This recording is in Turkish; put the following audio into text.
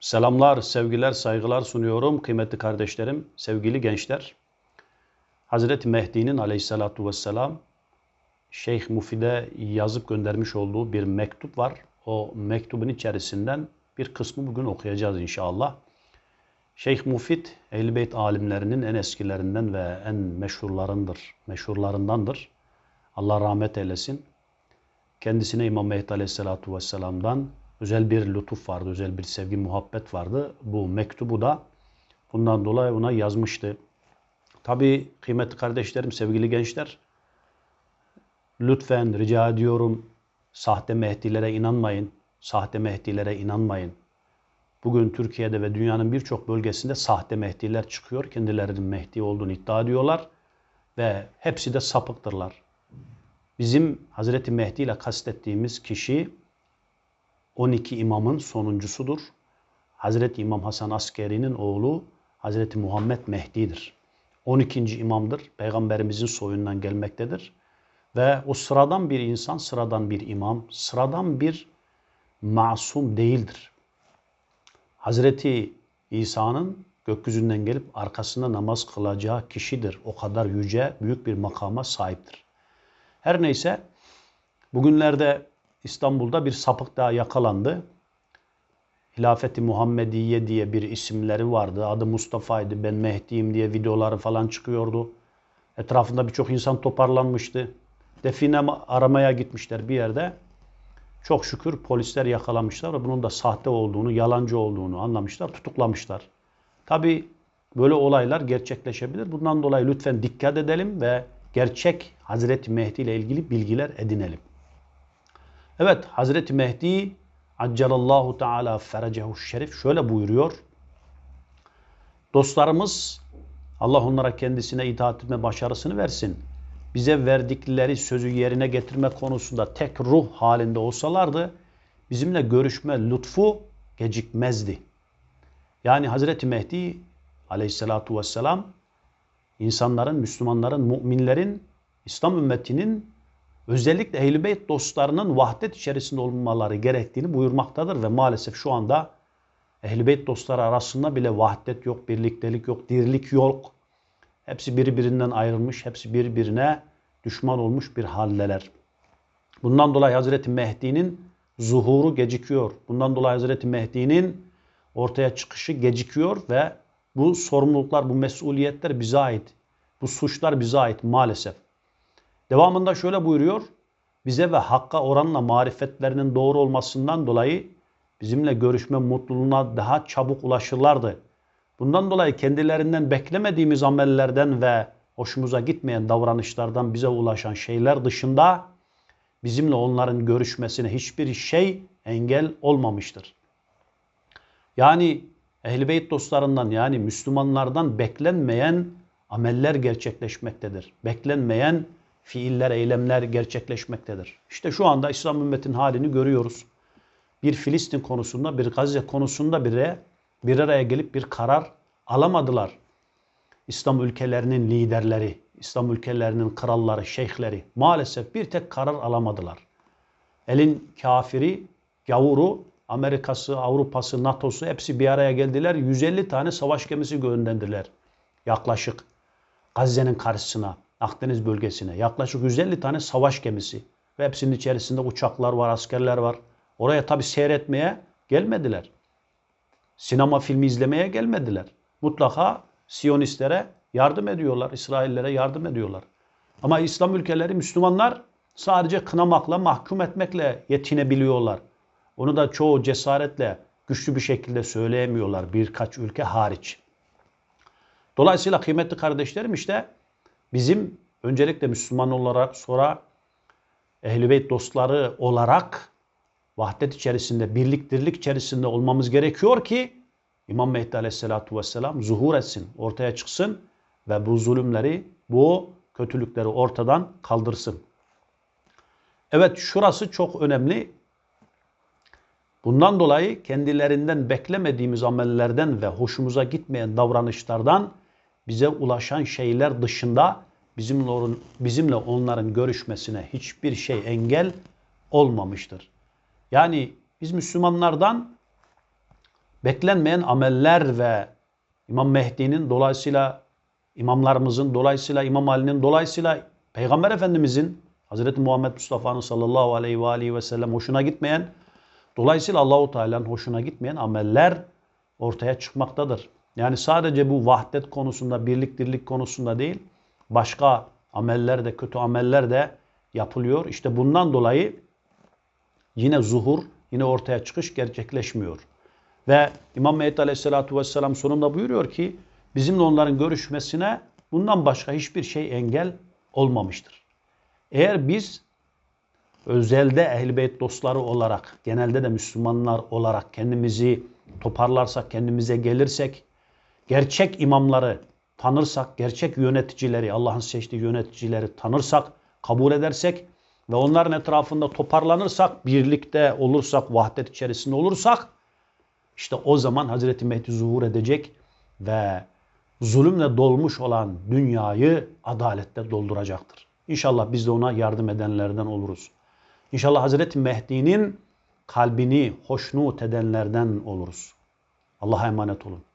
Selamlar, sevgiler, saygılar sunuyorum kıymetli kardeşlerim, sevgili gençler. Hazreti Mehdi'nin aleyhissalatu vesselam Şeyh Mufid'e yazıp göndermiş olduğu bir mektup var. O mektubun içerisinden bir kısmı bugün okuyacağız inşallah. Şeyh Mufid, Ehl-i alimlerinin en eskilerinden ve en meşhurlarındır, meşhurlarındandır. Allah rahmet eylesin. Kendisine İmam Mehdi Aleyhisselatu Vesselam'dan özel bir lütuf vardı, özel bir sevgi, muhabbet vardı. Bu mektubu da bundan dolayı ona yazmıştı. Tabi kıymetli kardeşlerim, sevgili gençler, lütfen rica ediyorum sahte Mehdilere inanmayın, sahte Mehdilere inanmayın. Bugün Türkiye'de ve dünyanın birçok bölgesinde sahte Mehdiler çıkıyor. Kendilerinin Mehdi olduğunu iddia ediyorlar ve hepsi de sapıktırlar. Bizim Hazreti Mehdi ile kastettiğimiz kişi 12 imamın sonuncusudur. Hazreti İmam Hasan Askeri'nin oğlu Hazreti Muhammed Mehdi'dir. 12. imamdır. Peygamberimizin soyundan gelmektedir. Ve o sıradan bir insan, sıradan bir imam, sıradan bir masum değildir. Hazreti İsa'nın gökyüzünden gelip arkasında namaz kılacağı kişidir. O kadar yüce, büyük bir makama sahiptir. Her neyse bugünlerde İstanbul'da bir sapık daha yakalandı. Hilafeti Muhammediye diye bir isimleri vardı. Adı Mustafa'ydı. Ben Mehdi'yim diye videoları falan çıkıyordu. Etrafında birçok insan toparlanmıştı. Define aramaya gitmişler bir yerde. Çok şükür polisler yakalamışlar ve bunun da sahte olduğunu, yalancı olduğunu anlamışlar, tutuklamışlar. Tabi böyle olaylar gerçekleşebilir. Bundan dolayı lütfen dikkat edelim ve gerçek Hazreti Mehdi ile ilgili bilgiler edinelim. Evet Hazreti Mehdi Accalallahu Teala ferecehu şerif şöyle buyuruyor. Dostlarımız Allah onlara kendisine itaat etme başarısını versin. Bize verdikleri sözü yerine getirme konusunda tek ruh halinde olsalardı bizimle görüşme lütfu gecikmezdi. Yani Hazreti Mehdi aleyhissalatu vesselam insanların, Müslümanların, müminlerin, İslam ümmetinin özellikle Ehl-i Beyt dostlarının vahdet içerisinde olmaları gerektiğini buyurmaktadır ve maalesef şu anda Ehl-i Beyt dostları arasında bile vahdet yok, birliktelik yok, dirlik yok. Hepsi birbirinden ayrılmış, hepsi birbirine düşman olmuş bir haldeler. Bundan dolayı Hazreti Mehdi'nin zuhuru gecikiyor. Bundan dolayı Hazreti Mehdi'nin ortaya çıkışı gecikiyor ve bu sorumluluklar, bu mesuliyetler bize ait. Bu suçlar bize ait maalesef. Devamında şöyle buyuruyor. Bize ve hakka oranla marifetlerinin doğru olmasından dolayı bizimle görüşme mutluluğuna daha çabuk ulaşırlardı. Bundan dolayı kendilerinden beklemediğimiz amellerden ve hoşumuza gitmeyen davranışlardan bize ulaşan şeyler dışında bizimle onların görüşmesine hiçbir şey engel olmamıştır. Yani Ehl-i Beyt dostlarından yani Müslümanlardan beklenmeyen ameller gerçekleşmektedir. Beklenmeyen fiiller, eylemler gerçekleşmektedir. İşte şu anda İslam ümmetin halini görüyoruz. Bir Filistin konusunda, bir Gazze konusunda bile bir araya gelip bir karar alamadılar. İslam ülkelerinin liderleri, İslam ülkelerinin kralları, şeyhleri maalesef bir tek karar alamadılar. Elin kafiri, gavuru, Amerika'sı, Avrupa'sı, NATO'su hepsi bir araya geldiler. 150 tane savaş gemisi gönderdiler. Yaklaşık Gazze'nin karşısına, Akdeniz bölgesine. Yaklaşık 150 tane savaş gemisi. Ve hepsinin içerisinde uçaklar var, askerler var. Oraya tabi seyretmeye gelmediler. Sinema filmi izlemeye gelmediler. Mutlaka Siyonistlere yardım ediyorlar. İsraillere yardım ediyorlar. Ama İslam ülkeleri Müslümanlar sadece kınamakla, mahkum etmekle yetinebiliyorlar. Onu da çoğu cesaretle, güçlü bir şekilde söyleyemiyorlar birkaç ülke hariç. Dolayısıyla kıymetli kardeşlerim işte bizim öncelikle Müslüman olarak sonra Ehl-i Beyt dostları olarak vahdet içerisinde, birlik dirlik içerisinde olmamız gerekiyor ki İmam Mehdi Aleyhisselatü Vesselam zuhur etsin, ortaya çıksın ve bu zulümleri, bu kötülükleri ortadan kaldırsın. Evet şurası çok önemli. Bundan dolayı kendilerinden beklemediğimiz amellerden ve hoşumuza gitmeyen davranışlardan bize ulaşan şeyler dışında bizimle, bizimle onların görüşmesine hiçbir şey engel olmamıştır. Yani biz Müslümanlardan beklenmeyen ameller ve İmam Mehdi'nin dolayısıyla imamlarımızın dolayısıyla İmam Ali'nin dolayısıyla Peygamber Efendimizin Hazreti Muhammed Mustafa'nın sallallahu aleyhi ve aleyhi ve sellem hoşuna gitmeyen dolayısıyla Allahu Teala'nın hoşuna gitmeyen ameller ortaya çıkmaktadır. Yani sadece bu vahdet konusunda, birlik dirlik konusunda değil, başka ameller de, kötü ameller de yapılıyor. İşte bundan dolayı yine zuhur, yine ortaya çıkış gerçekleşmiyor. Ve İmam Mehdi Aleyhisselatü Vesselam sonunda buyuruyor ki bizimle onların görüşmesine bundan başka hiçbir şey engel olmamıştır. Eğer biz özelde ehl Beyt dostları olarak, genelde de Müslümanlar olarak kendimizi toparlarsak, kendimize gelirsek, gerçek imamları tanırsak, gerçek yöneticileri, Allah'ın seçtiği yöneticileri tanırsak, kabul edersek ve onların etrafında toparlanırsak, birlikte olursak, vahdet içerisinde olursak, işte o zaman Hazreti Mehdi zuhur edecek ve zulümle dolmuş olan dünyayı adaletle dolduracaktır. İnşallah biz de ona yardım edenlerden oluruz. İnşallah Hazreti Mehdi'nin kalbini hoşnut edenlerden oluruz. Allah'a emanet olun.